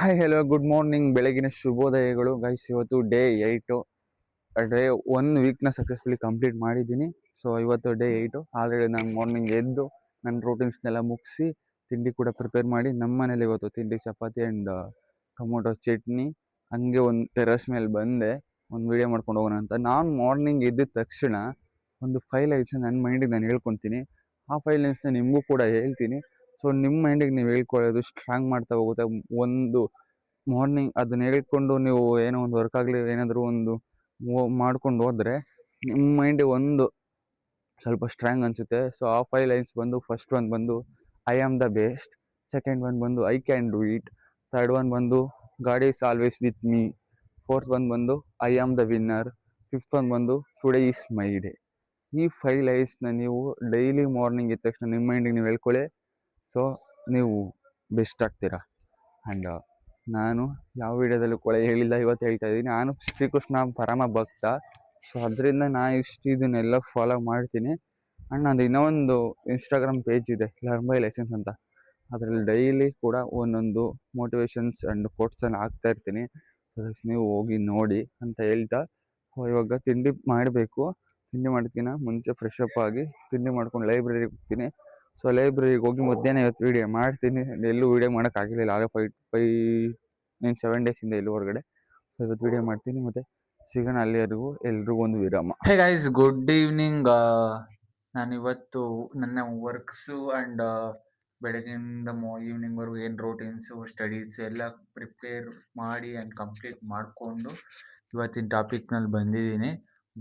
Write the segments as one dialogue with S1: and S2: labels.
S1: Hi hello good morning ಬೆಳಗಿನ ಶುಭೋದಯಗಳು. Guys ಇವತ್ತು ಡೇ ಏಯ್ಟು ಡೇ ಒನ್ ವೀಕ್ನ ಸಕ್ಸಸ್ಫುಲಿ ಕಂಪ್ಲೀಟ್ ಮಾಡಿದ್ದೀನಿ. ಸೊ ಇವತ್ತು ಡೇ ಏಯ್ಟು ಆಲ್ರೆಡಿ ನಾನು ಮಾರ್ನಿಂಗ್ ಎದ್ದು, ನನ್ನ ರೂಟೀನ್ಸ್ನೆಲ್ಲ ಮುಗಿಸಿ, ತಿಂಡಿ ಕೂಡ ಪ್ರಿಪೇರ್ ಮಾಡಿ, ನಮ್ಮ ಮನೇಲಿ ಇವತ್ತು ತಿಂಡಿ, ಚಪಾತಿ ಆ್ಯಂಡ್ ಟೊಮೊಟೊ ಚಟ್ನಿ. ಹಂಗೆ ಒಂದು ಟೆರಸ್ ಮೇಲೆ ಬಂದೆ, ಒಂದು ವಿಡಿಯೋ ಮಾಡ್ಕೊಂಡು ಹೋಗೋಣ ಅಂತ. ನಾನು ಮಾರ್ನಿಂಗ್ ಎದ್ದ ತಕ್ಷಣ, ಒಂದು ಫೈಲ್ ಐತೆ ನನ್ನ ಮೈಂಡಿಗೆ ನಾನು ಹೇಳ್ಕೊತೀನಿ. ಆ ಫೈಲ್ ಐನ್ಸ್ನ ನಿಮಗೂ ಕೂಡ ಹೇಳ್ತೀನಿ. ಸೊ ನಿಮ್ಮ ಮೈಂಡಿಗೆ ನೀವು ಹೇಳ್ಕೊಳ್ಳೋದು ಸ್ಟ್ರಾಂಗ್ ಮಾಡ್ತಾ ಹೋಗುತ್ತೆ. ಒಂದು ಮಾರ್ನಿಂಗ್ ಅದನ್ನ ಹೇಳ್ಕೊಂಡು ನೀವು ಏನೋ ಒಂದು ವರ್ಕ್ ಆಗಲಿ, ಏನಾದರೂ ಒಂದು ಮಾಡ್ಕೊಂಡು ಹೋದರೆ ನಿಮ್ಮ ಮೈಂಡಿಗೆ ಒಂದು ಸ್ವಲ್ಪ ಸ್ಟ್ರಾಂಗ್ ಅನಿಸುತ್ತೆ. ಸೊ ಆ ಫೈವ್ ಲೈನ್ಸ್ ಬಂದು ಫಸ್ಟ್ ಒನ್ ಬಂದು I am the best second one ಬಂದು I can do it third one ಬಂದು God is always with me fourth one ಬಂದು I am the winner fifth one ಬಂದು today is my day ಈ five ಲೈನ್ಸ್ನ ನೀವು daily morning ಇದ್ದ ತಕ್ಷಣ ನಿಮ್ಮ ಮೈಂಡಿಗೆ ನೀವು ಹೇಳ್ಕೊಳ್ಳಿ. ಸೊ ನೀವು ಬೆಸ್ಟ್ ಆಗ್ತೀರಾ? ಆ್ಯಂಡ್ ನಾನು ಯಾವ ವಿಡಿಯೋದಲ್ಲೂ ಕೂಡ ಹೇಳಿಲ್ಲ, ಇವತ್ತು ಹೇಳ್ತಾ ಇದ್ದೀನಿ. ನಾನು ಶ್ರೀಕೃಷ್ಣ ಪರಮ ಭಕ್ತ. ಸೊ ಅದರಿಂದ ನಾನು ಇಷ್ಟು ಇದನ್ನೆಲ್ಲ ಫಾಲೋ ಮಾಡ್ತೀನಿ. ಆ್ಯಂಡ್ ನಂದು ಇನ್ನೂ ಒಂದು ಇನ್ಸ್ಟಾಗ್ರಾಮ್ ಪೇಜ್ ಇದೆ ಬೈ ಲೈಸೆನ್ಸ್ ಅಂತ. ಅದರಲ್ಲಿ ಡೈಲಿ ಕೂಡ ಒಂದೊಂದು ಮೋಟಿವೇಶನ್ಸ್ ಆ್ಯಂಡ್ ಕೋಟ್ಸನ್ನು ಹಾಕ್ತಾ ಇರ್ತೀನಿ. ಸೊ ನೀವು ಹೋಗಿ ನೋಡಿ ಅಂತ ಹೇಳ್ತಾ ಇವಾಗ ತಿಂಡಿ ಮಾಡಬೇಕು. ತಿಂಡಿ ಮಾಡ್ತೀನಿ, ಮುಂಚೆ ಫ್ರೆಶ್ ಅಪ್ ಆಗಿ ತಿಂಡಿ ಮಾಡ್ಕೊಂಡು ಲೈಬ್ರರಿಗೆ ಹೋಗ್ತೀನಿ. ಸೊ ಲೈಬ್ರರಿಗೆ ಹೋಗಿ ಮಧ್ಯಾಹ್ನ ಇವತ್ತು ವೀಡಿಯೋ ಮಾಡ್ತೀನಿ. ಎಲ್ಲೂ ವೀಡಿಯೋ ಮಾಡೋಕ್ಕಾಗಿರಲಿಲ್ಲ. ಆಗ ಫೈ ಫೈ ಇನ್ನು ಸೆವೆನ್ ಡೇಸಿಂದ ಇಲ್ಲಿ ಹೊರಗಡೆ. ಸೊ ಇವತ್ತು ವೀಡಿಯೋ ಮಾಡ್ತೀನಿ. ಮತ್ತು ಸಿಗೋಣ ಅಲ್ಲಿವರೆಗೂ ಎಲ್ರಿಗೂ ಒಂದು ವಿರಾಮ.
S2: ಹೇ ಗೈಸ್ ಗುಡ್ ಈವ್ನಿಂಗ್ ನಾನು ಇವತ್ತು ನನ್ನ ವರ್ಕ್ಸು ಆ್ಯಂಡ್ ಬೆಳಗ್ಗಿಂದ ಮೋ ಈವ್ನಿಂಗ್ವರೆಗೂ ಏನು ರೋಟೀನ್ಸು ಸ್ಟಡೀಸು ಎಲ್ಲ ಪ್ರಿಪೇರ್ ಮಾಡಿ ಆ್ಯಂಡ್ ಕಂಪ್ಲೀಟ್ ಮಾಡಿಕೊಂಡು ಇವತ್ತಿನ ಟಾಪಿಕ್ನಲ್ಲಿ ಬಂದಿದ್ದೀನಿ.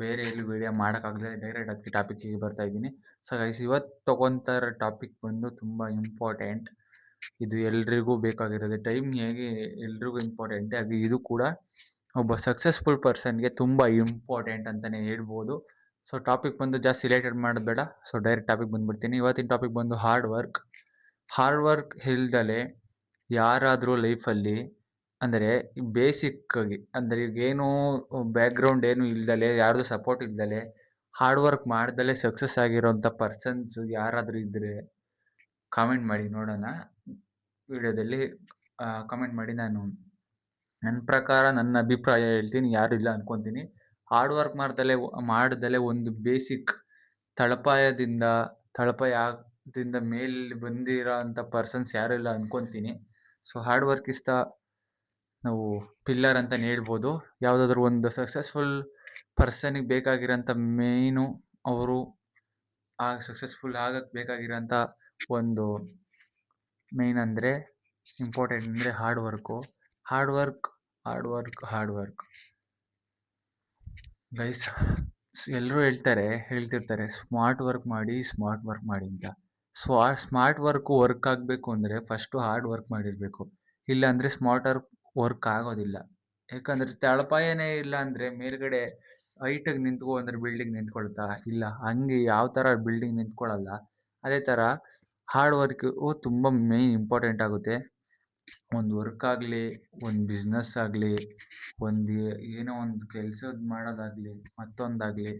S2: ಬೇರೆ ಎಲ್ಲೂ ವೀಡಿಯೋ ಮಾಡೋಕ್ಕಾಗಲಿಲ್ಲ ಡೈರೆಕ್ಟ್ ಅದಕ್ಕೆ ಟಾಪಿಕ್ಕಿಗೆ ಬರ್ತಾ ಇದ್ದೀನಿ. ಸೊ ಗೈಸ್ ಇವತ್ತು ತೊಗೊತಾರ ಟಾಪಿಕ್ ಬಂದು ತುಂಬ ಇಂಪಾರ್ಟೆಂಟ್ ಇದು ಎಲ್ರಿಗೂ ಬೇಕಾಗಿರೋದು. ಟೈಮ್ ಹೇಗೆ ಎಲ್ರಿಗೂ ಇಂಪಾರ್ಟೆಂಟ್ ಹಾಗೆ ಇದು ಕೂಡ ಒಬ್ಬ ಸಕ್ಸಸ್ಫುಲ್ ಪರ್ಸನ್ಗೆ ತುಂಬ ಇಂಪಾರ್ಟೆಂಟ್ ಅಂತಲೇ ಹೇಳ್ಬೋದು. ಸೊ ಟಾಪಿಕ್ ಬಂದು ಜಾಸ್ತಿ ರಿಲೇಟೆಡ್ ಮಾಡೋದು ಬೇಡ. ಸೊ ಡೈರೆಕ್ಟ್ ಟಾಪಿಕ್ ಬಂದುಬಿಡ್ತೀನಿ. ಇವತ್ತಿನ ಟಾಪಿಕ್ ಬಂದು ಹಾರ್ಡ್ ವರ್ಕ್ ಹಾರ್ಡ್ ವರ್ಕ್ ಇಲ್ದಲೆ ಯಾರಾದರೂ ಲೈಫಲ್ಲಿ ಅಂದರೆ ಬೇಸಿಕ್ಕಾಗಿ ಅಂದರೆ ಈಗ ಏನೂ ಬ್ಯಾಕ್ಗ್ರೌಂಡ್ ಏನು ಇಲ್ದಲೆ, ಯಾರ್ದು ಸಪೋರ್ಟ್ ಇಲ್ದಲೆ ಹಾರ್ಡ್ ವರ್ಕ್ ಮಾಡ್ದಲೇ ಸಕ್ಸಸ್ ಆಗಿರೋಂಥ ಪರ್ಸನ್ಸ್ ಯಾರಾದರೂ ಇದ್ದರೆ ಕಾಮೆಂಟ್ ಮಾಡಿ ನೋಡೋಣ. ವಿಡಿಯೋದಲ್ಲಿ ಕಾಮೆಂಟ್ ಮಾಡಿ ನಾನು ನನ್ನ ಪ್ರಕಾರ ನನ್ನ ಅಭಿಪ್ರಾಯ ಹೇಳ್ತೀನಿ, ಯಾರು ಇಲ್ಲ ಅನ್ಕೊತೀನಿ. ಹಾರ್ಡ್ ವರ್ಕ್ ಮಾಡ್ದಲೇ ಮಾಡ್ದಲೇ ಒಂದು ಬೇಸಿಕ್ ತಳಪಾಯದಿಂದ ತಳಪಾಯದಿಂದ ಮೇಲೆ ಬಂದಿರೋ ಅಂಥ ಪರ್ಸನ್ಸ್ ಯಾರು ಇಲ್ಲ ಅನ್ಕೊತೀನಿ. ಸೊ ಹಾರ್ಡ್ ವರ್ಕ್ ದ ನಾವು ಪಿಲ್ಲರ್ ಅಂತಲೇ ಹೇಳ್ಬೋದು ಯಾವುದಾದ್ರೂ ಒಂದು ಸಕ್ಸಸ್ಫುಲ್ ಪರ್ಸನಿಗೆ ಬೇಕಾಗಿರೋಂಥ ಮೇಯ್ನು ಅವರು ಆ ಸಕ್ಸಸ್ಫುಲ್ ಆಗಕ್ಕೆ ಬೇಕಾಗಿರೋಂಥ ಒಂದು ಮೇಯ್ನ್ ಅಂದರೆ ಇಂಪಾರ್ಟೆಂಟ್ ಅಂದರೆ hard work hard work hard work hard work guys ಎಲ್ಲರೂ ಹೇಳ್ತಾರೆ, ಹೇಳ್ತಿರ್ತಾರೆ ಸ್ಮಾರ್ಟ್ ವರ್ಕ್ ಮಾಡಿ ಸ್ಮಾರ್ಟ್ ವರ್ಕ್ ಮಾಡಿ ಅಂತ. ಸ್ವಾ ಸ್ಮಾರ್ಟ್ ವರ್ಕು ವರ್ಕ್ ಆಗಬೇಕು ಅಂದರೆ ಫಸ್ಟು ಹಾರ್ಡ್ ವರ್ಕ್ ಮಾಡಿರಬೇಕು. ಇಲ್ಲಾಂದರೆ ಸ್ಮಾರ್ಟ್ ವರ್ಕ್ ವರ್ಕ್ ಆಗೋದಿಲ್ಲ. ಯಾಕಂದ್ರೆ ತಳಪಾಯನೇ ಇಲ್ಲ ಅಂದ್ರೆ ಮೇಲ್ಗಡೆ ಹೈಟಾಗಿ ನಿಂತ್ಕೊ ಅಂದ್ರೆ ಬಿಲ್ಡಿಂಗ್ ನಿಂತ್ಕೊಳ್ತಾ ಇಲ್ಲ. ಹಂಗೆ ಯಾವ ಥರ ಬಿಲ್ಡಿಂಗ್ ನಿಂತ್ಕೊಳ್ಳಲ್ಲ ಅದೇ ಥರ ಹಾರ್ಡ್ ವರ್ಕು ತುಂಬ ಮೇಯ್ನ್ ಇಂಪಾರ್ಟೆಂಟ್ ಆಗುತ್ತೆ. ಒಂದು ವರ್ಕ್ ಆಗಲಿ, ಒಂದು ಬಿಸ್ನೆಸ್ ಆಗಲಿ, ಒಂದು ಏನೋ ಒಂದು ಕೆಲಸದ ಮಾಡೋದಾಗಲಿ, ಮತ್ತೊಂದಾಗಲಿ,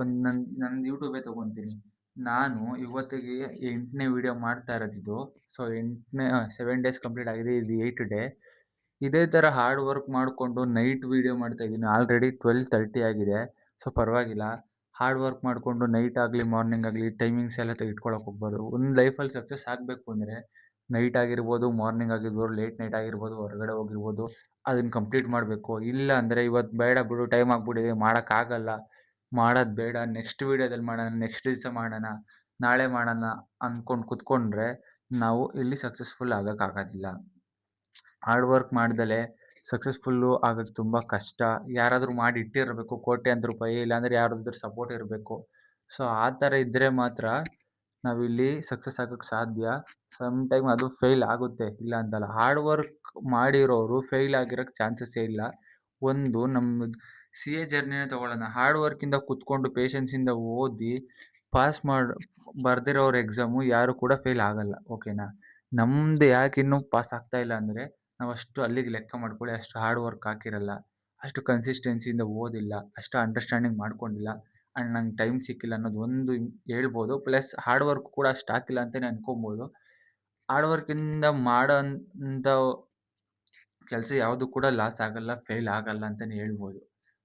S2: ಒಂದು ನನ್ನ ನಂದು ಯೂಟ್ಯೂಬೇ ತೊಗೊತೀನಿ. ನಾನು ಇವತ್ತಿಗೆ ಎಂಟನೇ ವಿಡಿಯೋ ಮಾಡ್ತಾ ಇರೋದಿದ್ದು ಸೊ ಎಂಟನೇ ಸೆವೆನ್ ಡೇಸ್ ಕಂಪ್ಲೀಟ್ ಆಗಿದೆ, ಇದು ಏಯ್ಟ್ ಡೇ ಇದೇ ಥರ ಹಾರ್ಡ್ ವರ್ಕ್ ಮಾಡಿಕೊಂಡು ನೈಟ್ ವೀಡಿಯೋ ಮಾಡ್ತಾ ಇದ್ದೀನಿ. ಆಲ್ರೆಡಿ ಟ್ವೆಲ್ ತರ್ಟಿ ಆಗಿದೆ. ಸೊ ಪರವಾಗಿಲ್ಲ. ಹಾರ್ಡ್ ವರ್ಕ್ ಮಾಡಿಕೊಂಡು ನೈಟ್ ಆಗಲಿ ಮಾರ್ನಿಂಗ್ ಆಗಲಿ ಟೈಮಿಂಗ್ಸ್ ಎಲ್ಲ ತೆಗೆದುಕೊಳ್ಳೋಕೆ ಹೋಗ್ಬಾರ್ದು. ಒಂದು ಲೈಫಲ್ಲಿ ಸಕ್ಸಸ್ ಆಗಬೇಕು ಅಂದರೆ ನೈಟ್ ಆಗಿರ್ಬೋದು ಮಾರ್ನಿಂಗ್ ಆಗಿರ್ಬೋದು ಲೇಟ್ ನೈಟ್ ಆಗಿರ್ಬೋದು, ಹೊರಗಡೆ ಹೋಗಿರ್ಬೋದು, ಅದನ್ನ ಕಂಪ್ಲೀಟ್ ಮಾಡಬೇಕು. ಇಲ್ಲ ಅಂದರೆ ಇವತ್ತು ಬೇಡ ಬಿಡು ಟೈಮ್ ಆಗಿಬಿಟ್ಟಿದೆ, ಮಾಡೋಕ್ಕಾಗಲ್ಲ. ಮಾಡೋದು ಬೇಡ. ನೆಕ್ಸ್ಟ್ ವೀಡಿಯೋದಲ್ಲಿ ಮಾಡೋಣ ನೆಕ್ಸ್ಟ್ ದಿವಸ ಮಾಡೋಣ, ನಾಳೆ ಮಾಡೋಣ ಅಂದ್ಕೊಂಡು ಕೂತ್ಕೊಂಡ್ರೆ ನಾವು ಇಲ್ಲಿ ಸಕ್ಸಸ್ಫುಲ್ ಆಗೋಕ್ಕಾಗೋದಿಲ್ಲ ಹಾರ್ಡ್ ವರ್ಕ್ ಮಾಡಿದಲೆ ಸಕ್ಸಸ್ಫುಲ್ಲು ಆಗೋದು ತುಂಬ ಕಷ್ಟ. ಯಾರಾದರೂ ಮಾಡಿ ಇಟ್ಟಿರಬೇಕು ಕೋಟ್ಯಾಂತರ ರೂಪಾಯಿ ಇಲ್ಲಾಂದರೆ ಯಾರಾದ್ರೂ ಸಪೋರ್ಟ್ ಇರಬೇಕು. ಸೊ ಆ ಥರ ಇದ್ದರೆ ಮಾತ್ರ ನಾವಿಲ್ಲಿ ಸಕ್ಸಸ್ ಆಗೋಕ್ಕೆ ಸಾಧ್ಯ. ಸಮ್ ಟೈಮ್ ಅದು ಫೇಲ್ ಆಗುತ್ತೆ. ಇಲ್ಲ ಅಂತಲ್ಲ, ಹಾರ್ಡ್ ವರ್ಕ್ ಮಾಡಿರೋರು ಫೇಲ್ ಆಗಿರೋಕ್ಕೆ ಚಾನ್ಸಸ್ಸೇ ಇಲ್ಲ. ಒಂದು ನಮ್ಮ ಸಿ ಎ ಜರ್ನಿನೇ ತೊಗೊಳ್ಳೋಣ. ಹಾರ್ಡ್ ವರ್ಕಿಂದ ಕೂತ್ಕೊಂಡು ಪೇಷನ್ಸಿಂದ ಓದಿ ಪಾಸ್ ಮಾಡಿ, ಬರ್ದಿರೋರ ಎಕ್ಸಾಮು ಯಾರು ಕೂಡ ಫೇಲ್ ಆಗಲ್ಲ. ಓಕೆನಾ ನಮ್ಮದು ಯಾಕೆ ಇನ್ನೂ ಪಾಸ್ ಆಗ್ತಾ ಇಲ್ಲ ಅಂದರೆ ನಾವು ಅಷ್ಟು ಅಲ್ಲಿಗೆ ಲೆಕ್ಕ ಮಾಡ್ಕೊಳ್ಳಿ, ಅಷ್ಟು ಹಾರ್ಡ್ ವರ್ಕ್ ಹಾಕಿರಲ್ಲ, ಅಷ್ಟು ಕನ್ಸಿಸ್ಟೆನ್ಸಿಯಿಂದ ಓದಿಲ್ಲ, ಅಷ್ಟು ಅಂಡರ್ಸ್ಟ್ಯಾಂಡಿಂಗ್ ಮಾಡ್ಕೊಂಡಿಲ್ಲ ಆ್ಯಂಡ್ ನಂಗೆ ಟೈಮ್ ಸಿಕ್ಕಿಲ್ಲ ಅನ್ನೋದು ಒಂದು ಹೇಳ್ಬೋದು. ಪ್ಲಸ್ ಹಾರ್ಡ್ ವರ್ಕ್ ಕೂಡ ಅಷ್ಟು ಹಾಕಿಲ್ಲ ಅಂತಲೇ ಅನ್ಕೊಬೋದು. ಹಾರ್ಡ್ ವರ್ಕಿಂದ ಮಾಡೋ ಅಂಥ ಕೆಲಸ ಯಾವುದು ಕೂಡ ಲಾಸ್ ಆಗಲ್ಲ ಫೇಲ್ ಆಗಲ್ಲ ಅಂತಲೇ ಹೇಳ್ಬೋದು.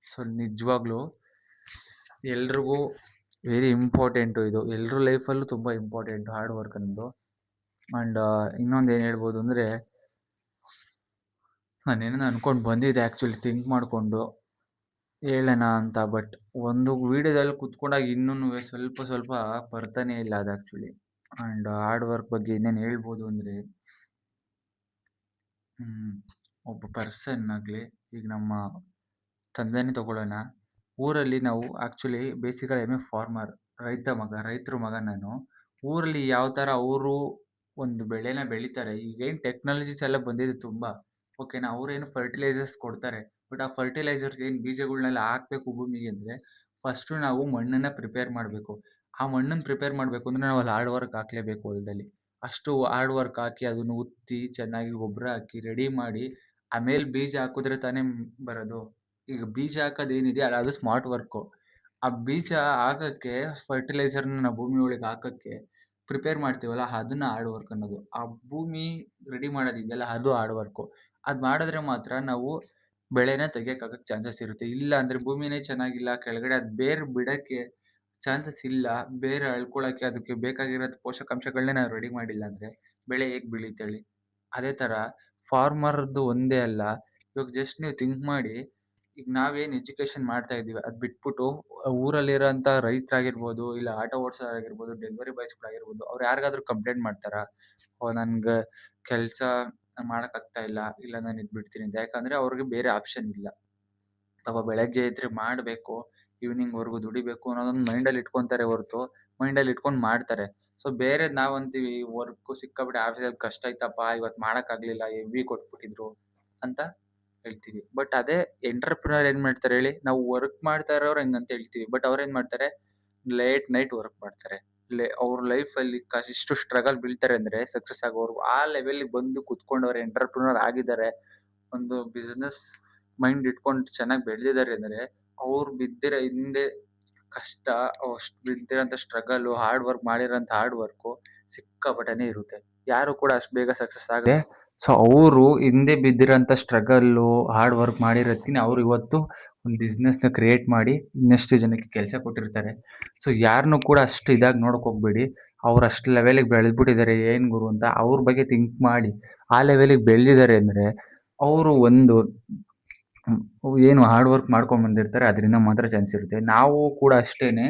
S2: ಸೊ ನಿಜವಾಗ್ಲೂ ಎಲ್ರಿಗೂ ವೆರಿ ಇಂಪಾರ್ಟೆಂಟು ಇದು. ಎಲ್ಲರ ಲೈಫಲ್ಲೂ ತುಂಬ ಇಂಪಾರ್ಟೆಂಟು ಹಾರ್ಡ್ ವರ್ಕ್ ಅನ್ನೋದು. ಆ್ಯಂಡ್ ಇನ್ನೊಂದು ಏನು ಹೇಳ್ಬೋದು ಅಂದರೆ ನಾನೇನೋ ಅನ್ಕೊಂಡು ಬಂದಿದ್ದೆ ಆ್ಯಕ್ಚುಲಿ ಥಿಂಕ್ ಮಾಡಿಕೊಂಡು. ಹೇಳೋಣ ಅಂತ ಬಟ್ ಒಂದು ವೀಡಿಯೋದಲ್ಲಿ ಕುತ್ಕೊಂಡಾಗ ಇನ್ನೂ ಸ್ವಲ್ಪ ಸ್ವಲ್ಪ ಬರ್ತಾನೆ ಇಲ್ಲ ಅದು ಆ್ಯಕ್ಚುಲಿ ಆ್ಯಂಡ್ ಹಾರ್ಡ್ ವರ್ಕ್ ಬಗ್ಗೆ ಇನ್ನೇನು ಹೇಳ್ಬೋದು ಅಂದರೆ ಒಬ್ಬ ಪರ್ಸನ್ ಆಗಲಿ, ಈಗ ನಮ್ಮ ತಂದೆನೇ ತಗೊಳ್ಳೋಣ. ಊರಲ್ಲಿ ನಾವು actually basically am a farmer ರೈತ ಮಗ, ರೈತರ ಮಗ ನಾನು. ಊರಲ್ಲಿ ಯಾವ ಥರ ಅವರು ಒಂದು ಬೆಳೆನ ಬೆಳೀತಾರೆ, ಈಗೇನು ಟೆಕ್ನಾಲಜೀಸ್ ಎಲ್ಲ ಬಂದಿದೆ ತುಂಬ. ಓಕೆನಾ ಅವ್ರೇನು ಫರ್ಟಿಲೈಸರ್ಸ್ ಕೊಡ್ತಾರೆ. ಬಟ್ ಆ ಫರ್ಟಿಲೈಸರ್ಸ್ ಏನು ಬೀಜಗಳನ್ನೆಲ್ಲ ಹಾಕಬೇಕು ಭೂಮಿಗೆ ಅಂದರೆ ಫಸ್ಟು ನಾವು ಮಣ್ಣನ್ನು ಪ್ರಿಪೇರ್ ಮಾಡಬೇಕು. ಆ ಮಣ್ಣನ್ನು ಪ್ರಿಪೇರ್ ಮಾಡಬೇಕು ಅಂದರೆ ನಾವು ಅಲ್ಲಿ ಹಾರ್ಡ್ ವರ್ಕ್ ಹಾಕಲೇಬೇಕು ಹೊಲದಲ್ಲಿ. ಅಷ್ಟು ಹಾರ್ಡ್ ವರ್ಕ್ ಹಾಕಿ ಅದನ್ನು ಉತ್ತಿ, ಚೆನ್ನಾಗಿ ಗೊಬ್ಬರ ಹಾಕಿ ರೆಡಿ ಮಾಡಿ, ಆಮೇಲೆ ಬೀಜ ಹಾಕಿದ್ರೆ ತಾನೇ ಬರೋದು. ಈಗ ಬೀಜ ಹಾಕೋದೇನಿದೆ, ಅಲ್ಲ, ಅದು ಸ್ಮಾರ್ಟ್ ವರ್ಕು ಆ ಬೀಜ ಹಾಕೋಕ್ಕೆ ಫರ್ಟಿಲೈಸರ್ನ ನಾವು ಭೂಮಿ ಒಳಗೆ ಹಾಕೋಕ್ಕೆ ಪ್ರಿಪೇರ್ ಮಾಡ್ತೀವಲ್ಲ, ಅದನ್ನ ಹಾರ್ಡ್ ವರ್ಕ್ ಅನ್ನೋದು. ಆ ಭೂಮಿ ರೆಡಿ ಮಾಡೋದಿದೆಯಲ್ಲ, ಅದು ಹಾರ್ಡ್ ವರ್ಕು ಅದು ಮಾಡಿದ್ರೆ ಮಾತ್ರ ನಾವು ಬೆಳೆನ ತೆಗಿಯೋಕ್ಕಾಗಕ್ಕೆ ಚಾನ್ಸಸ್ ಇರುತ್ತೆ. ಇಲ್ಲ ಅಂದ್ರೆ ಭೂಮಿನೇ ಚೆನ್ನಾಗಿಲ್ಲ, ಕೆಳಗಡೆ ಅದ್ ಬೇರ್ ಬಿಡಕ್ಕೆ ಚಾನ್ಸಸ್ ಇಲ್ಲ, ಬೇರೆ ಅಳ್ಕೊಳಕ್ಕೆ ಅದಕ್ಕೆ ಬೇಕಾಗಿರೋ ಪೋಷಕಾಂಶಗಳನ್ನೇ ನಾವು ರೆಡಿ ಮಾಡಿಲ್ಲ ಅಂದ್ರೆ ಬೆಳೆ ಹೇಗ್ ಬೆಳೀತೆ ಹೇಳಿ. ಅದೇ ತರ ಫಾರ್ಮರ್ದು ಒಂದೇ ಅಲ್ಲ, ಇವಾಗ ಜಸ್ಟ್ ನೀವು ಥಿಂಕ್ ಮಾಡಿ, ಈಗ ನಾವೇನ್ ಎಜುಕೇಷನ್ ಮಾಡ್ತಾ ಇದ್ದೀವಿ, ಅದ್ ಬಿಟ್ಬಿಟ್ಟು ಊರಲ್ಲಿರೋಂಥ ರೈತರಾಗಿರ್ಬೋದು, ಇಲ್ಲ ಆಟೋ ಓಡಿಸೋರಾಗಿರ್ಬೋದು ಡೆಲಿವರಿ ಬಾಯ್ಸ್ಗಳಾಗಿರ್ಬೋದು ಅವ್ರು ಯಾರಿಗಾದ್ರೂ ಕಂಪ್ಲೇಂಟ್ ಮಾಡ್ತಾರಾ? ಓ, ನನ್ಗೆ ಕೆಲಸ ಮಾಡೋಕ್ಕಾಗ್ತಾ ಇಲ್ಲ ಇಲ್ಲ ನಾನು ಇದು ಬಿಡ್ತೀನಿ ಅಂತ. ಯಾಕಂದರೆ ಅವ್ರಿಗೆ ಬೇರೆ ಆಪ್ಷನ್ ಇಲ್ಲ. ಅಥವಾ ಬೆಳಗ್ಗೆ ಎದ್ರೆ ಮಾಡಬೇಕು ಈವ್ನಿಂಗ್ವರೆಗೂ ದುಡಿಬೇಕು ಅನ್ನೋದೊಂದು ಮೈಂಡಲ್ಲಿ ಇಟ್ಕೊತಾರೆ ಹೊರತು ಮೈಂಡಲ್ಲಿ ಇಟ್ಕೊಂಡು ಮಾಡ್ತಾರೆ. ಸೊ ಬೇರೆ ನಾವು ಅಂತೀವಿ ವರ್ಕು ಸಿಕ್ಕಾಪಟ್ಟೆ ಆಫೀಸಲ್ಲಿ ಕಷ್ಟ ಆಯ್ತಪ್ಪ ಇವತ್ತು ಮಾಡೋಕ್ಕಾಗಲಿಲ್ಲ ಹೆವಿ ಕೊಟ್ಬಿಟ್ಟಿದ್ರು ಅಂತ ಹೇಳ್ತೀವಿ. ಬಟ್ ಅದೇ ಎಂಟರ್ಪ್ರಿನರ್ ಏನು ಮಾಡ್ತಾರೆ ಹೇಳಿ, ನಾವು ವರ್ಕ್ ಮಾಡ್ತಾ ಇರೋರು ಹೆಂಗಂತ ಹೇಳ್ತೀವಿ. ಬಟ್ ಅವ್ರು ಏನು ಮಾಡ್ತಾರೆ ಲೇಟ್ ನೈಟ್ ವರ್ಕ್ ಮಾಡ್ತಾರೆ. ಅವ್ರ ಲೈಫ್ ಅಲ್ಲಿ ಇಷ್ಟು ಸ್ಟ್ರಗಲ್ ಬೀಳ್ತಾರೆ ಅಂದ್ರೆ ಸಕ್ಸಸ್ ಆಗೋರು, ಆ ಲೆವೆಲ್ ಬಂದು ಕುತ್ಕೊಂಡವ್ರು ಎಂಟರ್ಪ್ರಿನರ್ ಆಗಿದ್ದಾರೆ, ಒಂದು ಬಿಸ್ನೆಸ್ ಮೈಂಡ್ ಇಟ್ಕೊಂಡು ಚೆನ್ನಾಗಿ ಬೆಳೆದಿದ್ದಾರೆ ಅಂದ್ರೆ, ಅವ್ರು ಬಿದ್ದಿರೋ ಹಿಂದೆ ಕಷ್ಟ, ಅಷ್ಟು ಬಿದ್ದಿರೋಂಥ ಸ್ಟ್ರಗಲ್ ಹಾರ್ಡ್ ವರ್ಕ್ ಮಾಡಿರೋಂಥ ಹಾರ್ಡ್ ವರ್ಕ್ ಸಿಕ್ಕಾಪಟ್ಟೆನೇ ಇರುತ್ತೆ. ಯಾರು ಕೂಡ ಅಷ್ಟು ಬೇಗ ಸಕ್ಸಸ್ ಆಗದೆ ಸೊ ಅವರು ಹಿಂದೆ ಬಿದ್ದಿರೋಂಥ ಸ್ಟ್ರಗಲ್ಲು ಹಾರ್ಡ್ ವರ್ಕ್ ಮಾಡಿರೋದಕ್ಕೆ ಅವ್ರು ಇವತ್ತು ಒಂದು ಬಿಸ್ನೆಸ್ನ ಕ್ರಿಯೇಟ್ ಮಾಡಿ ಇನ್ನಷ್ಟು ಜನಕ್ಕೆ ಕೆಲಸ ಕೊಟ್ಟಿರ್ತಾರೆ. ಸೊ ಯಾರನ್ನೂ ಕೂಡ ಅಷ್ಟು ಇದಾಗಿ ನೋಡಕ್ ಹೋಗ್ಬೇಡಿ. ಅವ್ರು ಅಷ್ಟು ಲೆವೆಲಿಗೆ ಬೆಳೆದ್ಬಿಟ್ಟಿದ್ದಾರೆ ಏನು ಗುರು ಅಂತ ಅವ್ರ ಬಗ್ಗೆ ಥಿಂಕ್ ಮಾಡಿ ಆ ಲೆವೆಲಿಗೆ ಬೆಳೆದಿದ್ದಾರೆ ಅಂದರೆ ಅವರು ಒಂದು ಏನು ಹಾರ್ಡ್ ವರ್ಕ್ ಮಾಡ್ಕೊಂಡು ಬಂದಿರ್ತಾರೆ, ಅದರಿಂದ ಮಾತ್ರ ಚಾನ್ಸ್ ಇರುತ್ತೆ. ನಾವು ಕೂಡ ಅಷ್ಟೇನೆ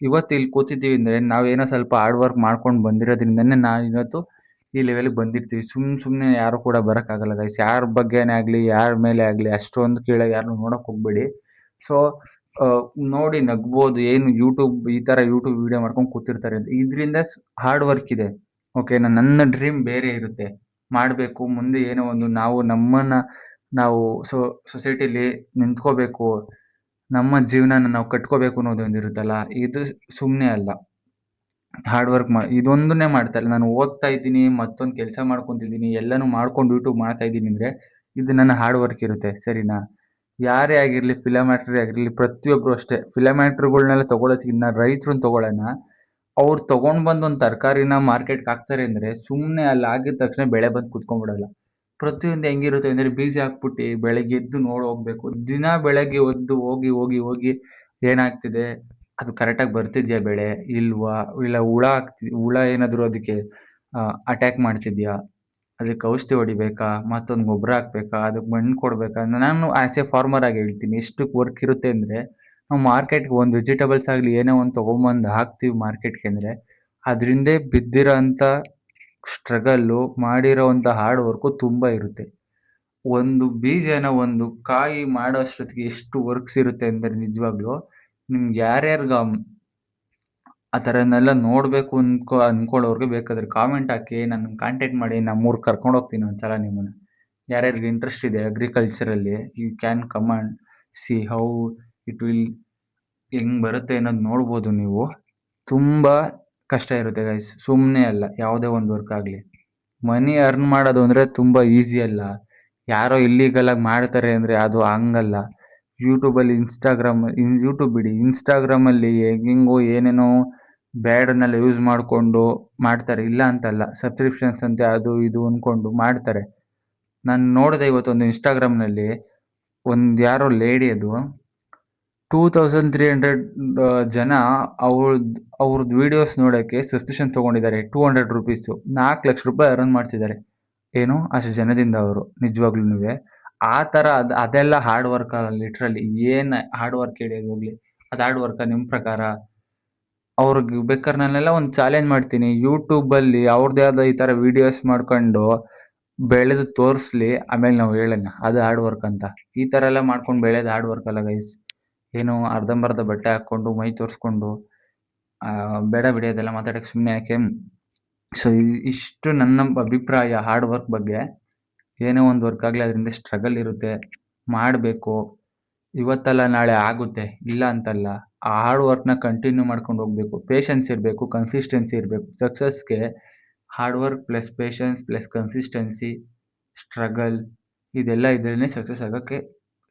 S2: ಇವತ್ತು ಇಲ್ಲಿ ಕೂತಿದ್ದೀವಿ ಅಂದರೆ ನಾವೇನೋ ಸ್ವಲ್ಪ ಹಾರ್ಡ್ ವರ್ಕ್ ಮಾಡ್ಕೊಂಡು ಬಂದಿರೋದ್ರಿಂದನೇ ನಾನು ಇವತ್ತು ಈ ಲೆವೆಲಿಗೆ ಬಂದಿರ್ತೀವಿ. ಸುಮ್ ಸುಮ್ಮನೆ ಯಾರು ಕೂಡ ಬರೋಕ್ಕಾಗಲ್ಲ ಗೈಸ್ ಯಾರ ಬಗ್ಗೆನೇ ಆಗಲಿ, ಯಾರ ಮೇಲೆ ಆಗಲಿ, ಅಷ್ಟೊಂದು ಕೀಳಾಗಿ ಯಾರನ್ನೂ ನೋಡೋಕೆ ಹೋಗ್ಬೇಡಿ. ಸೊ ನೋಡಿ ನಗ್ಬೋದು ಏನು ಯೂಟ್ಯೂಬ್ ಈ ಥರ ಯೂಟ್ಯೂಬ್ ವೀಡಿಯೋ ಮಾಡ್ಕೊಂಡು ಕೂತಿರ್ತಾರೆ ಅಂತ. ಇದರಿಂದ ಹಾರ್ಡ್ ವರ್ಕ್ ಇದೆ. ಓಕೆನಾ ನನ್ನ ಡ್ರೀಮ್ ಬೇರೆ ಇರುತ್ತೆ. ಮಾಡಬೇಕು, ಮುಂದೆ ಏನೋ ಒಂದು ನಾವು ನಮ್ಮನ್ನ ನಾವು ಸೊ ಸೊಸೈಟಿಲಿ ನಿಂತ್ಕೋಬೇಕು, ನಮ್ಮ ಜೀವನನ ನಾವು ಕಟ್ಕೋಬೇಕು ಅನ್ನೋದೊಂದು ಇರುತ್ತಲ್ಲ ಇದು ಸುಮ್ಮನೆ ಅಲ್ಲ. ಹಾರ್ಡ್ ವರ್ಕ್ ಮಾ ಇದೊಂದನ್ನೇ ಮಾಡ್ತಾರೆ ನಾನು ಓದ್ತಾ ಇದ್ದೀನಿ, ಮತ್ತೊಂದು ಕೆಲಸ ಮಾಡ್ಕೊತಿದ್ದೀನಿ, ಎಲ್ಲನೂ ಮಾಡ್ಕೊಂಡು ಯೂಟ್ಯೂಬ್ ಮಾಡ್ತಾ ಇದ್ದೀನಿ ಅಂದರೆ ಇದು ನನ್ನ ಹಾರ್ಡ್ ವರ್ಕ್ ಇರುತ್ತೆ, ಸರಿನಾ? ಯಾರೇ ಆಗಿರಲಿ ಫಿಲಮ್ ಆ್ಯಕ್ಟ್ರೇ ಆಗಿರಲಿ ಪ್ರತಿಯೊಬ್ಬರು ಅಷ್ಟೇ. ಫಿಲಮ್ ಆ್ಯಕ್ಟ್ರುಗಳ್ನೆಲ್ಲ ತೊಗೊಳೋದಕ್ಕಿಂತ ರೈತರನ್ನ ತೊಗೊಳ್ಳೋಣ ಅವ್ರು ತೊಗೊಂಡು ಬಂದು ಒಂದು ತರಕಾರಿನ ಮಾರ್ಕೆಟ್ಗೆ ಹಾಕ್ತಾರೆ ಅಂದರೆ ಸುಮ್ಮನೆ ಅಲ್ಲಿ ಆಗಿದ ತಕ್ಷಣ ಬೆಳೆ ಬಂದು ಕುತ್ಕೊಂಡ್ಬಿಡಲ್ಲ. ಪ್ರತಿಯೊಂದು ಹೆಂಗಿರುತ್ತೆ ಅಂದರೆ ಬೀಜ ಹಾಕ್ಬಿಟ್ಟು ಬೆಳಗ್ಗೆ ಎದ್ದು ನೋಡಿ ಹೋಗ್ಬೇಕು. ದಿನ ಬೆಳಗ್ಗೆ ಎದ್ದು ಹೋಗಿ ಹೋಗಿ ಹೋಗಿ ಏನಾಗ್ತಿದೆ? ಅದು ಕರೆಕ್ಟಾಗಿ ಬರ್ತಿದೆಯಾ ಬೆಳೆ, ಇಲ್ವಾ? ಇಲ್ಲ ಹುಳ ಹುಳ ಏನಾದರೂ ಅದಕ್ಕೆ ಅಟ್ಯಾಕ್ ಮಾಡ್ತಿದೆಯಾ? ಅದಕ್ಕೆ ಔಷಧಿ ಹೊಡಿಬೇಕಾ? ಮತ್ತೊಂದು ಗೊಬ್ಬರ ಹಾಕ್ಬೇಕಾ? ಅದಕ್ಕೆ ಮಣ್ಣು ಕೊಡಬೇಕಾ? ನಾನು ಆ್ಯಸ್ ಎ ಫಾರ್ಮರ್ ಆಗಿ ಹೇಳ್ತೀನಿ. ಎಷ್ಟಕ್ಕೆ ವರ್ಕ್ ಇರುತ್ತೆ ಅಂದರೆ, ನಾವು ಮಾರ್ಕೆಟ್ಗೆ ಒಂದು ವೆಜಿಟೇಬಲ್ಸ್ ಆಗಲಿ ಏನೋ ಒಂದು ತೊಗೊಂಬಂದು ಹಾಕ್ತೀವಿ ಮಾರ್ಕೆಟ್ಗೆ ಅಂದರೆ, ಅದರಿಂದ ಬಿದ್ದಿರೋ ಅಂಥ ಸ್ಟ್ರಗಲ್ಲು ಮಾಡಿರೋವಂಥ ಹಾರ್ಡ್ ವರ್ಕು ತುಂಬ ಇರುತ್ತೆ. ಒಂದು ಬೀಜನ ಒಂದು ಕಾಯಿ ಮಾಡೋ ಅಷ್ಟೊತ್ತಿಗೆ ಎಷ್ಟು ವರ್ಕ್ಸ್ ಇರುತ್ತೆ ಅಂದರೆ ನಿಜವಾಗ್ಲೂ ನಿಮ್ಗೆ ಯಾರ್ಯಾರ್ಗ ಆ ಥರನೆಲ್ಲ ನೋಡಬೇಕು ಅನ್ಕೊ ಅಂದ್ಕೊಳ್ಳೋರ್ಗೆ ಬೇಕಾದರೆ ಕಾಮೆಂಟ್ ಹಾಕಿ ನನ್ನ ಕಾಂಟ್ಯಾಕ್ಟ್ ಮಾಡಿ ನಮ್ಮೂರು ಕರ್ಕೊಂಡು ಹೋಗ್ತೀನಿ ಒಂದು ಸಲ ನಿಮ್ಮನ್ನು. ಯಾರ್ಯಾರಿಗೆ ಇಂಟ್ರೆಸ್ಟ್ ಇದೆ ಅಗ್ರಿಕಲ್ಚರಲ್ಲಿ you can comment see how it will ಹೆಂಗೆ ಬರುತ್ತೆ ಅನ್ನೋದು ನೋಡ್ಬೋದು ನೀವು. ತುಂಬ ಕಷ್ಟ ಇರುತ್ತೆ ಗೈಸ್ ಸುಮ್ಮನೆ ಅಲ್ಲ, ಯಾವುದೇ ಒಂದು ವರ್ಕ್ ಆಗಲಿ. ಮನಿ ಅರ್ನ್ ಮಾಡೋದು ಅಂದರೆ ತುಂಬ ಈಸಿ ಅಲ್ಲ. ಯಾರೋ ಇಲ್ಲೀಗಲಾಗಿ ಮಾಡ್ತಾರೆ ಅಂದರೆ ಅದು ಹಂಗಲ್ಲ. ಯೂಟ್ಯೂಬಲ್ಲಿ ಇನ್ಸ್ಟಾಗ್ರಾಮ್ ಇನ್ ಯೂಟ್ಯೂಬ್ ಬಿಡಿ. ಇನ್ಸ್ಟಾಗ್ರಾಮಲ್ಲಿ ಹೆಂಗೆಂಗೋ ಏನೇನೋ ಬ್ಯಾಡನ್ನೆಲ್ಲ ಯೂಸ್ ಮಾಡಿಕೊಂಡು ಮಾಡ್ತಾರೆ. ಇಲ್ಲ ಅಂತಲ್ಲ ಸಬ್ಸ್ಕ್ರಿಪ್ಷನ್ಸ್ ಅಂತೆ, ಅದು ಇದು ಅಂದ್ಕೊಂಡು ಮಾಡ್ತಾರೆ. ನಾನು ನೋಡಿದೆ ಇವತ್ತೊಂದು ಇನ್ಸ್ಟಾಗ್ರಾಮ್ನಲ್ಲಿ ಒಂದು ಯಾರೋ ಲೇಡಿ ಅದು ಟೂ ತೌಸಂಡ್ ತ್ರೀ ಹಂಡ್ರೆಡ್ ಜನ ಅವ್ರದ್ದು ಅವ್ರದ್ದು ವೀಡಿಯೋಸ್ ನೋಡೋಕ್ಕೆ ಸಬ್ಸ್ಕ್ರಿಪ್ಷನ್ ತೊಗೊಂಡಿದ್ದಾರೆ. ಟೂ ಹಂಡ್ರೆಡ್ ರುಪೀಸು ನಾಲ್ಕು ಲಕ್ಷ ರೂಪಾಯಿ ಅರ್ನ್ ಮಾಡ್ತಿದ್ದಾರೆ. ಏನು ಅಷ್ಟು ಜನದಿಂದ ಅವರು ನಿಜವಾಗ್ಲೂ ಆ ಥರ ಅದು, ಅದೆಲ್ಲ ಹಾರ್ಡ್ ವರ್ಕ್ ಅಲ್ಲ ಲಿಟ್ರಲಿ ಏನು ಹಾರ್ಡ್ ವರ್ಕ್ ಹೇಳಿ ಹೋಗ್ಲಿ. ಅದು ಹಾರ್ಡ್ ವರ್ಕ ನಿಮ್ಮ ಪ್ರಕಾರ? ಅವ್ರಿಗೆ ಬೇಕಾದ್ರೆ ನಾನೆಲ್ಲ ಒಂದು ಚಾಲೆಂಜ್ ಮಾಡ್ತೀನಿ. ಯೂಟ್ಯೂಬಲ್ಲಿ ಅವ್ರದ್ದೇ ಆದ ಈ ಥರ ವೀಡಿಯೋಸ್ ಮಾಡ್ಕೊಂಡು ಬೆಳೆದು ತೋರಿಸ್ಲಿ, ಆಮೇಲೆ ನಾವು ಹೇಳೋಣ. ಅದು ಹಾರ್ಡ್ ವರ್ಕ್ ಅಂತ. ಈ ಥರ ಎಲ್ಲ ಮಾಡ್ಕೊಂಡು ಬೆಳೆಯೋದು ಹಾರ್ಡ್ ವರ್ಕ್ ಅಲ್ಲ ಗೈಸ್ ಏನು ಅರ್ಧಂಬರ್ಧ ಬಟ್ಟೆ ಹಾಕ್ಕೊಂಡು, ಮೈ ತೋರಿಸ್ಕೊಂಡು ಬೇಡ ಬಿಡಿ, ಅದೆಲ್ಲ ಮಾತಾಡೋಕ್ಕೆ ಸುಮ್ಮನೆ ಯಾಕೆ? ಸೊ ಇಷ್ಟು ನನ್ನ ಅಭಿಪ್ರಾಯ ಹಾರ್ಡ್ ವರ್ಕ್ ಬಗ್ಗೆ. ಏನೇ ಒಂದು ವರ್ಕ್ ಆಗಲಿ, ಅದರಿಂದ ಸ್ಟ್ರಗಲ್ ಇರುತ್ತೆ. ಮಾಡಬೇಕು. ಇವತ್ತಲ್ಲ, ನಾಳೆ ಆಗುತ್ತೆ. ಇಲ್ಲ ಅಂತಲ್ಲ, ಆ ಹಾರ್ಡ್ ವರ್ಕ್ನ ಕಂಟಿನ್ಯೂ ಮಾಡ್ಕೊಂಡು ಹೋಗಬೇಕು. ಪೇಷನ್ಸ್ ಇರಬೇಕು ಕನ್ಸಿಸ್ಟೆನ್ಸಿ ಇರಬೇಕು. ಸಕ್ಸಸ್ಗೆ hard work plus patience plus consistency struggle ಇದೆಲ್ಲ ಇದ್ರೇ ಸಕ್ಸಸ್ ಆಗೋಕ್ಕೆ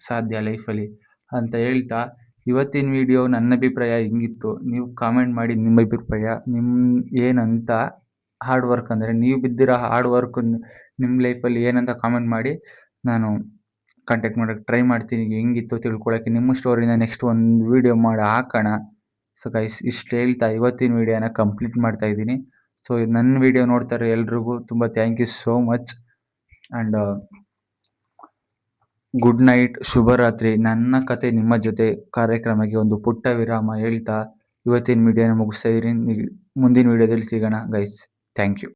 S2: ಸಾಧ್ಯ ಲೈಫಲ್ಲಿ ಅಂತ ಹೇಳ್ತಾ, ಇವತ್ತಿನ ವಿಡಿಯೋ ನನ್ನ ಅಭಿಪ್ರಾಯ ಹಿಂಗಿತ್ತು. ನೀವು ಕಾಮೆಂಟ್ ಮಾಡಿ ನಿಮ್ಮ ಅಭಿಪ್ರಾಯ ನಿಮ್ಮ ಏನಂತ ಹಾರ್ಡ್ ವರ್ಕ್ ಅಂದರೆ, ನೀವು ಬಿದ್ದಿರೋ ಹಾರ್ಡ್ ವರ್ಕ್ ನಿಮ್ಮ ಲೈಫಲ್ಲಿ ಏನಂತ ಕಾಮೆಂಟ್ ಮಾಡಿ, ನಾನು ಕಾಂಟ್ಯಾಕ್ಟ್ ಮಾಡೋಕ್ಕೆ ಟ್ರೈ ಮಾಡ್ತೀನಿ. ಹೆಂಗಿತ್ತು ತಿಳ್ಕೊಳ್ಳೋಕ್ಕೆ ನಿಮ್ಮ ಸ್ಟೋರಿನ ನೆಕ್ಸ್ಟ್ ಒಂದು ವೀಡಿಯೋ ಮಾಡಿ ಹಾಕೋಣ. ಸೊ ಗೈಸ್ ಇಷ್ಟು ಹೇಳ್ತಾ ಇವತ್ತಿನ ವೀಡಿಯೋನ ಕಂಪ್ಲೀಟ್ ಮಾಡ್ತಾ ಇದ್ದೀನಿ. ಸೊ ನನ್ನ ವೀಡಿಯೋ ನೋಡ್ತಾರೆ ಎಲ್ರಿಗೂ ತುಂಬ thank you so much and good night ಶುಭರಾತ್ರಿ. ನನ್ನ ಕತೆ ನಿಮ್ಮ ಜೊತೆ ಕಾರ್ಯಕ್ರಮಕ್ಕೆ ಒಂದು ಪುಟ್ಟ ವಿರಾಮ ಹೇಳ್ತಾ ಇವತ್ತಿನ ವೀಡಿಯೋನ ಮುಗಿಸ್ತಾ ಇದ್ದೀನಿ. ಮುಂದಿನ ವಿಡಿಯೋದಲ್ಲಿ ಸಿಗೋಣ ಗೈಸ್ ಥ್ಯಾಂಕ್ ಯು